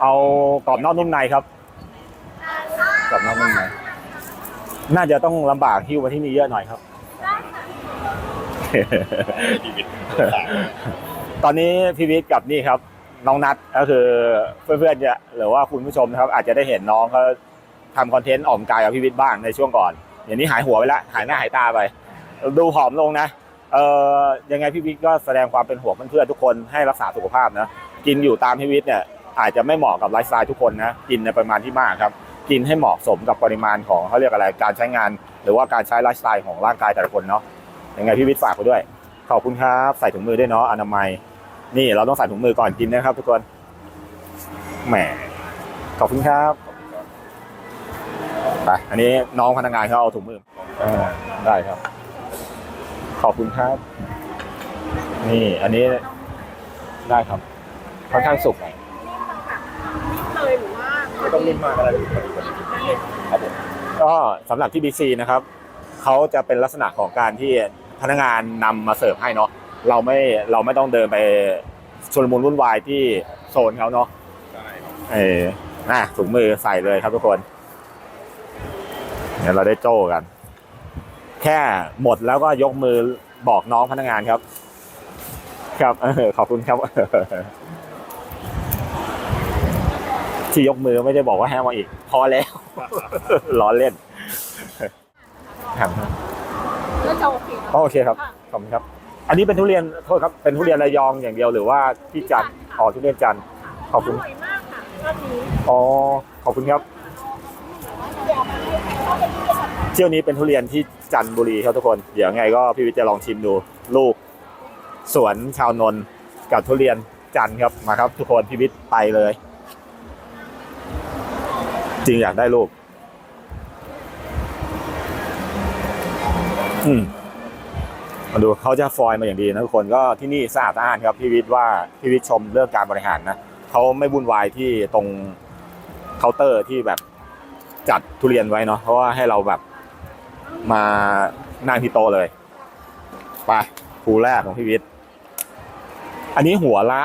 เอากรอบนอกนุ่มในครับกลับน้ำมันไหมน่าจะต้องลำบากหิ้วมาที่นี่เยอะหน่อยครับชีวิตตอนนี้พี่วิทย์กับนี่ครับ น้องนัทก็คือเพื่อนๆจะหรือว่าคุณผู้ชมนะครับ อาจจะได้เห็นน้องเขาทำคอนเทนต์ออกกำลังกายกับพี่วิทย์บ้างในช่วงก่อนอย่างนี้หายหัวไปแล้วหายหน้าหายตาไป ดูผอมลงนะเอ่อยังไงพี่วิทย์ก็แสดงความเป็นห่วงเพื่อนๆทุกคนให้รักษาสุขภาพนะกินอยู่ตามพี่วิทย์เนี่ย อาจจะไม่เหมาะกับไลฟ์สไตล์ทุกคนนะกินในปริมาณที่มากครับกินให้เหมาะสมกับปริมาณของเขาเรียกอะไรการใช้งาน หรือว่าการใช้ไลฟ์สไตล์ของร่างกายแต่ละคนเนาะยังไงพี่วิทย์ฝากไปด้วย ขอบคุณครับใส่ถุงมือด้วยเนาะอนามัย นี่เราต้องใส่ถุงมือก่อนกินนะครับ ทุกคนแหมขอบคุณครับไปอันนี้น้องพนักงานเขาเอาถุงมืออได้ครับ ขอบคุณครับ นี่อันนี้ได้ครับค่อนข้างสุกหน่อยเลย ไม่ต้องนิ่มมากอะไรพอดีพอดีครับผมก็สำหรับที่บีซีนะครับเขาจะเป็นลักษณะของการที่พนักงานนำมาเสิร์ฟให้เนาะเราไม่เราไม่ต้องเดินไปชลมุนวุ่นวายที่โซนเขาเนาะใช่ครับเออน่ะถุงมือใส่เลยครับทุกคนเดี๋ยวเราได้โจ้กัน แค่หมดแล้วก็ยกมือบอกน้องพนักงานครับ ครับเออขอบคุณครับ ที่ยกมือไม่ได้บอกว่าให้มาอีก พอแล้ว ล้อเล่นครับก็จะโอเคนะโอเคครับขอบคุณครับ อันนี้เป็นทุเรียนโทษครับเป็นทุเรียนระยองอย่างเดียวหรือว่าที่จันทร์อ๋อทุเรียนจันทร์ขอบคุณอร่อยมากค่ะรอบนี้อ๋อขอบคุณครับเที่ยวนี้เป็นทุเรียนที่จันทบุรีครับทุกคน เดี๋ยวไงก็พี่วิทย์จะลองชิมดูลูก สวนชาวนนท์กับทุเรียนจันทร์ครับมาครับ ทุกคนพี่วิทย์ไปเลยจ ริงอยากได้ลูกอืมมาดูเขาจะฟอยล์มาอย่างดีนะทุกคนก็ที่นี่สะอาดสะอ้านครับพี่วิทย์ว่าพี่วิทย์ชมเรื่องการบริหารนะเขาไม่วุ่นวายที่ตรงเคาน์เตอร์ที่แบบจัดทุเรียนไว้เนาะเพราะว่าให้เราแบบมานั่งที่โตะเลยไปภูแรกของพี่วิทย์อันนี้หัวละ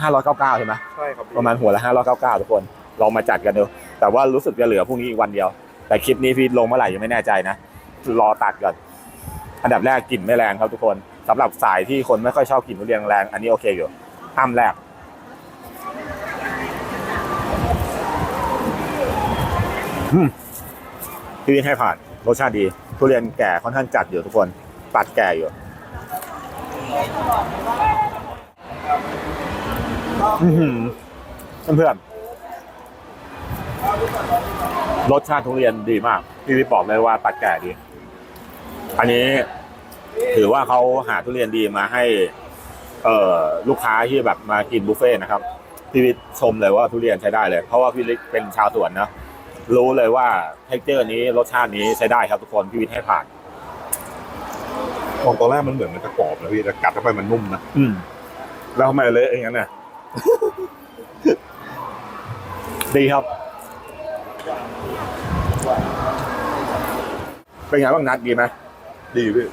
ห้าร้อยเก้าเก้าใช่ไหมใช่ครับประมาณหัวละห้าร้อยเก้าเก้าทุกคนลองมาจัดกันดู แต่ว่ารู้สึกจะเหลือพรุ่งนี้อีกวันเดียว แต่คลิปนี้พี่ลงเมื่อไหร่ยังไม่แน่ใจนะ รอตัดก่อน อันดับแรกกลิ่นไม่แรงครับทุกคนสำหรับสายที่คนไม่ค่อยชอบกลิ่นทุเรียนแรง อันนี้โอเคอยู่ห้ามแรกพี่วินให้ผ่านรสชาติดี ทุเรียนแก่ค่อนข้างจัดอยู่ทุกคน ตัดแก่อยู่เพื่อน รสชาติทุเรียนดีมากพี่วิทย์บอกเลยว่าตัดแก่ดี อันนี้ถือว่าเขาหาทุเรียนดีมาให้ เอ่อลูกค้าที่แบบมากินบุฟเฟ่ต์นะครับพี่วิทย์ชมเลยว่าทุเรียนใช้ได้เลย เพราะว่าพี่วิทย์เป็นชาวสวนนะรู้เลยว่าเท็กเจอร์นี้รสชาตินี้ใช้ได้ครับทุกคนพี่วิทย์ให้ผ่านมองตอนแรกมันเหมือนมันจะกรอบนะพี่แต่กัดเข้าไปมันนุ่มนะอืม แล้วทำไมเละอย่างนั้นน่ะดีครับ เป็นไงบ้างนัดดีไหมดีพี่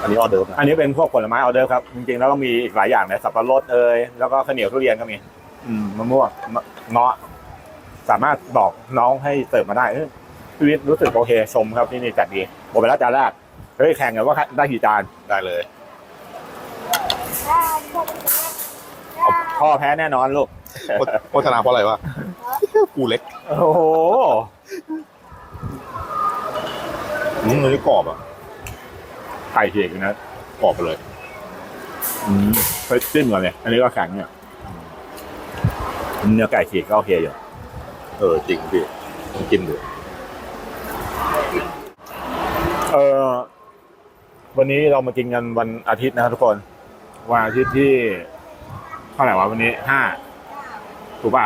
อันนี้ออเดิร์ฟนะอันนี้เป็นพวกผลไม้ออเดอร์ครับ จริงๆแล้วก็มีอีกหลายอย่างนะสับปะรดเอยแล้วก็ข้าวเหนียวทุเรียนก็มี อืมมะม่วงมะเงาะสามารถบอกน้องให้เสิร์ฟมาได้เอ้ยพี่วิทย์รู้สึกโอเคชมครับที่นี่จัดดีหมดไปแล้วจานแรกเฮ้ยแข่งกันว่าได้กี่จานได้เลยพ่อแพ้แน่นอนลูกโฆโฆษณาเพราะอะไรวะกูเล็ก โอ้โห อืมอันนี้กรอบอะไข่เฉียกอยู่นะกรอบไปเลย อืมเฮ้ยจิ้มก่อนเลยอันนี้ก็แข็งเนี่ยเนื้อไก่ฉีกก็โอเคอยู่เออจริงพี่กินดูเออวันนี้เรามากินกันวันอาทิตย์นะครับทุกคน วันอาทิตย์ที่เท่าไหร่วะวันนี้ห้าถูกป่ะ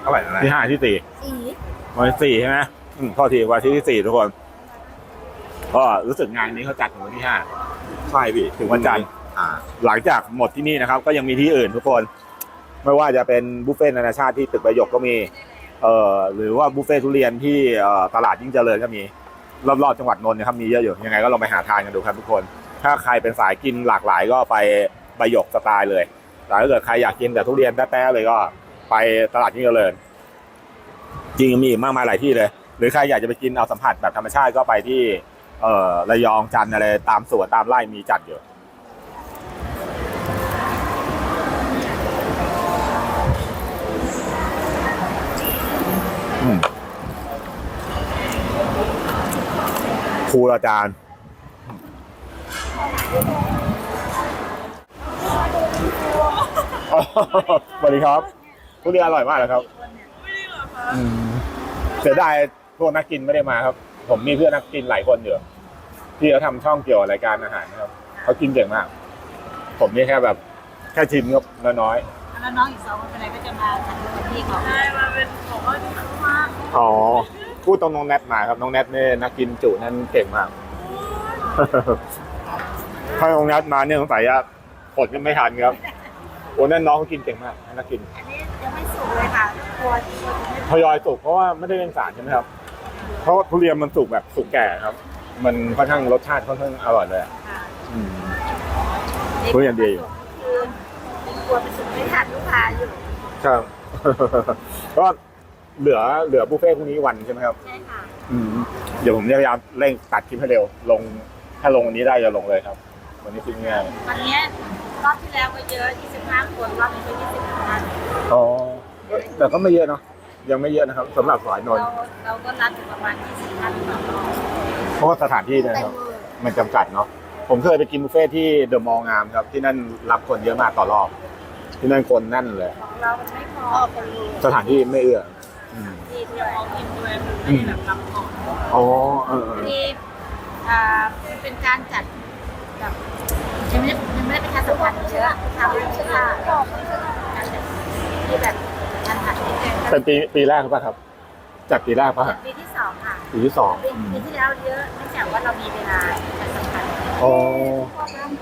เท่าไหร่นะที่ห้าที่สี่สี วันที่สี่ใช่ไหมอืมข้อทีวันอาทิตย์ที่สี่ทุกคนก็รู้สึกงานนี้เขาจัดถึงวันที่ห้าใช่พี่ถึงวันจันทร์อ่า หลังจากหมดที่นี่นะครับ ก็ยังมีที่อื่นทุกคน ไม่ว่าจะเป็นบุฟเฟ่ต์นานาชาติที่ตึกประโยคก็มี เอ่อหรือว่าบุฟเฟ่ต์ทุเรียนที่เอ่อตลาดยิ่งเจริญก็มี รอบๆจังหวัดนนท์นะครับมีเยอะอยู่ยังไงก็ลองไปหาทานกันดูครับทุกคน ถ้าใครเป็นสายกินหลากหลายก็ไปประโยคสไตล์เลยแต่ถ้าเกิดใครอยากกินแต่ทุเรียนแต้ๆเลยก็ ไปไปตลาดยิ่งเจริญ จริงๆมีอีกมากมายหลายที่เลย หรือใครอยากจะไปกินเอาสัมผัสแบบธรรมชาติก็ไปที่ เอ่อระยองจันทร์อะไรตามสวนตามไร่มีจัดอยู่อืมครูอาจารย์สวัสดีครับทุเรียนอร่อยมากเลยครับ อืม เสียดายพวกนักกินไม่ได้มาครับ ผมมีเพื่อนนักกินหลายคนอยู่ที่เขาทำช่องเกี่ยวกับรายการอาหารนะครับเขากินเก่งมาก ผมนี่แค่แบบแค่ชิมครับน้อยแล้วน้องอีกสองคนเป็นไรก็จะมาทำกับพี่ของใช่มาเป็นของว่าดีมากๆอ๋อพูดตรงน้องแนทมาครับน้องแนทเนี่ยนักกินจุนั่นเก่งมากถ้าน้องแนทมาเนี่ยสงสัยจะผลกันไม่ทันครับโอ้นั่นน้องเขากินเก่งมากนักกิน อันนี้ยังไม่สุกเลยค่ะกลัวกลัวจะไม่ ทยอยสุกเพราะว่าไม่ได้เป็นสารใช่ไหมครับ เพราะว่าทุเรียนมันสุกแบบสุกแก่ครับ มันค่อนข้างรสชาติค่อนข้างอร่อยเลยอะค่ะอืม ทุเรียนดีคือเป็นกลัวไปสุกไม่ทันลูกค้าอยู่ครับ ก็เหลือเหลือบุฟเฟ่ต์พรุ่งนี้วันใช่ไหมครับ ใช่ค่ะอืมเดี๋ยวผมจะพยายามเร่งตัดคลิปให้เร็ว ลงถ้าลงวันนี้ได้จะลงเลยครับ วันนี้คลิปง่ายวันเนี้ยรอบที่แล้วก็เยอะ 25 คนรอบนี้ก็20คนอ๋อแต่ก็ไม่เยอะเนาะ ยังไม่เยอะนะครับสำหรับสายนนเราท์เราก็นัดอยู่ประมาณ20ท่านต่อรอบเพราะว่าสถานที่เนยนะครับมันจำกัดเนาะผมเคยไปกินบุฟเฟ่ที่เดอะมอลล์งามครับ ที่นั่นรับคนเยอะมากต่อรอบ ที่นั่นคนแน่นเลย ของเรามันไม่พอคนรู้สถานที่ไม่เอื้ออืมที่ที่ๆเราของกินด้วยไม่ได้แบบรับของอ๋อเออเออที่อ่ามันเป็นการจัดแบบยังไม่ได้ยังไม่ได้เป็นการสัมพันธ์เชื้อทำเชื้อการจัดที่แบบการผัดที่ เป็นเป็นปีปีแรกหรือเปล่าครับจัดปีแรกป่ะฮะปีที่สองค่ะปีที่สองปีปีที่แล้วเยอะเนื่องจากว่าเรามีเวลาการสัมพันธ์อ๋อ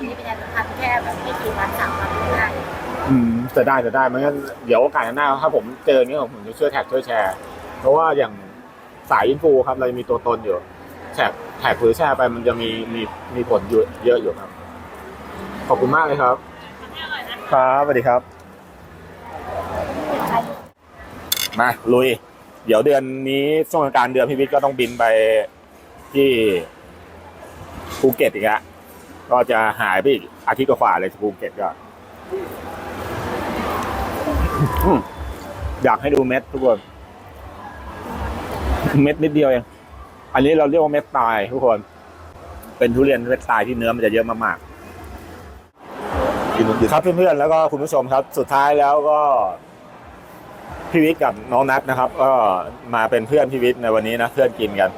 มีเวลาสัมพันธ์แค่แบบไม่กี่วันสามวันได้อืมจะได้จะได้ไม่งั้นเดี๋ยวโอกาสหน้าถ้าผมเจออย่างนี้ผมจะช่วยแท็กช่วยแชร์ เพราะว่าอย่างสายอินฟูครับเรามีตัวตนอยู่แท็กแท็กหรือแชร์ไปมันจะมีมีมีผลอยู่เยอะอยู่ครับ ขอบคุณมากเลยครับ ครับสวัสดีครับ มาลุย เดี๋ยวเดือนนี้ช่วงกลางเดือนพี่วิทย์ก็ต้องบินไปที่ภูเก็ตอีกแล้วก็จะหายไปอีกอาทิตย์กว่าๆเลยภูเก็ตก็อืมอยากให้ดูเม็ดทุกคน เม็ดนิดเดียวเอง อันนี้เราเรียกว่าเม็ดตายทุกคน เป็นทุเรียนเม็ดตายที่เนื้อมันจะเยอะมากๆกินน้ำเย็นครับเพื่อนๆแล้วก็คุณผู้ชมครับ สุดท้ายแล้วก็ พี่วิทย์กับน้องนัทนะครับ ก็มาเป็นเพื่อนพี่วิทย์ในวันนี้นะเพื่อนกินกัน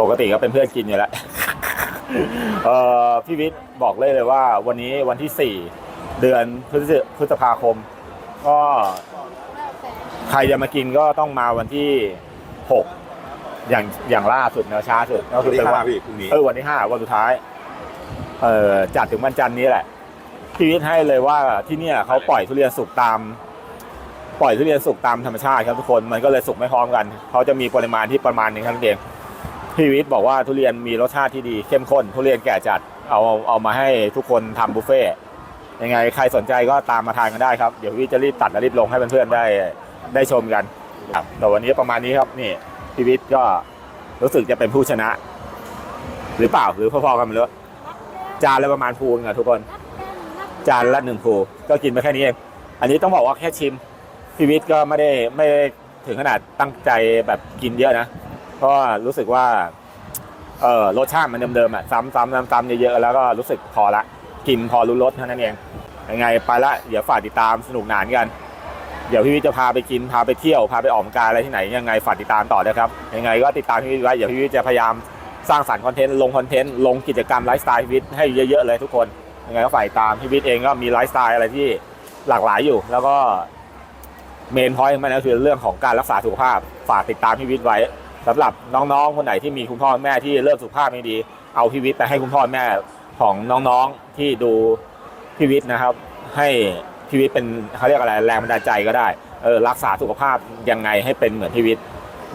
ปกติก็เป็นเพื่อนกินอยู่แล้วเอ่อพี่วิทย์บอกเลยเลยว่าวันนี้วันที่สี่เดือนพฤศพฤษภาคม ก็ใครจะมากินก็ต้องมาวันที่หกอย่างอย่างล่าสุดเนอะช้าสุดก็วันคือที่เป็นห้าวันพี่พรุ่งนี้เออวันที่ห้าวันสุดท้าย เออจัดถึงวันจันทร์นี้แหละพี่วิทย์ให้เลยว่าที่เนี่ยเขาปล่อยทุเรียนสุกตาม ปล่อยทุเรียนสุกตามธรรมชาติครับทุกคนมันก็เลยสุกไม่พร้อมกันเขาจะมีปริมาณที่ประมาณนึงครับเองพี่วิทย์บอกว่าทุเรียนมีรสชาติที่ดีเข้มข้น ทุเรียนแก่จัดเอาเอามาให้ทุกคนทำบุฟเฟ่ยังไงใครสนใจก็ตามมาทานกันได้ครับเดี๋ยวพี่จะรีบตัดและรีบลงให้เพื่อนๆได้ได้ชมกันครับแต่วันนี้ประมาณนี้ครับนี่พี่วิทย์ก็รู้สึกจะเป็นผู้ชนะ หรือเปล่าหรือพอๆกันไม่รู้จานละประมาณพูนอะทุกคน จานละหนึ่งภูก็กินไปแค่นี้เองอันนี้ต้องบอกว่าแค่ชิม พีวิทย์ก็ไม่ได้ไม่ได้ถึงขนาดตั้งใจแบบกินเยอะนะเพราะรู้สึกว่าเออรสชาติมันเดิมๆอะซ้ำซ้ำซ้ำซ้ำเยอะๆแล้วก็รู้สึกพอละ กินพอรู้รสเท่านั้นเองยังไงไปละเดี๋ยวฝากติดตามสนุกหนานกัน เดี๋ยวพี่วิทย์จะพาไปกินพาไปเที่ยวพาไปออกกำลังกายอะไรที่ไหนยังไงฝากติดตามต่อนะครับยังไงก็ติดตามพี่วิทย์ไว้เดี๋ยวพี่วิทย์จะพยายามสร้างสรรค์คอนเทนต์ลงคอนเทนต์ลงกิจกรรมไลฟ์สไตล์พี่วิทย์ให้เยอะๆเลยทุกคนยังไงก็ฝ่ายตามพี่วิทย์เองก็มีไลฟ์สไตล์อะไรที่หลากหลายอยู่ แล้วก็ เมนพอยต์ของมันก็คือเรื่องของการรักษาสุขภาพฝากติดตามพี่วิทย์ไว้สำหรับน้องๆ คนไหนที่มีคุณพ่อแม่ที่เริ่มสุขภาพไม่ดี เอาพี่วิทย์ไปให้คุณพ่อแม่ของน้องๆที่ดูพี่วิทย์นะครับ ให้พี่วิทย์เป็นเขาเรียกอะไรแรงบันดาลใจก็ได้เออรักษาสุขภาพยังไงให้เป็นเหมือนพี่วิทย์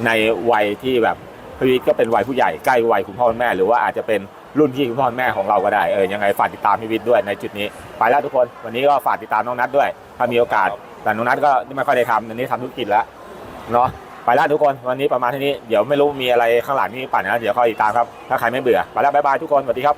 ในวัยที่แบบพี่วิทย์ก็เป็นวัยผู้ใหญ่ใกล้วัยคุณพ่อคุณแม่ หรือว่าอาจจะเป็นรุ่นพี่คุณพ่อคุณแม่ของเราก็ได้เออยังไงฝากติดตามพี่วิทย์ด้วยในจุดนี้ ไปแล้วทุกคนวันนี้ก็ฝากติดตามน้องนัทด้วย ถ้ามีโอกาส แต่นุนัทก็ไม่ค่อยได้ทำอันนี้ทำธุรกิจแล้วเนาะไปแล้วทุกคนวันนี้ประมาณเท่านี้เดี๋ยวไม่รู้มีอะไรข้างหลังนี่ปั่นนะเดี๋ยวคอยติดตามครับถ้าใครไม่เบื่อไปแล้วบ๊ายบายทุกคนสวัสดีครับ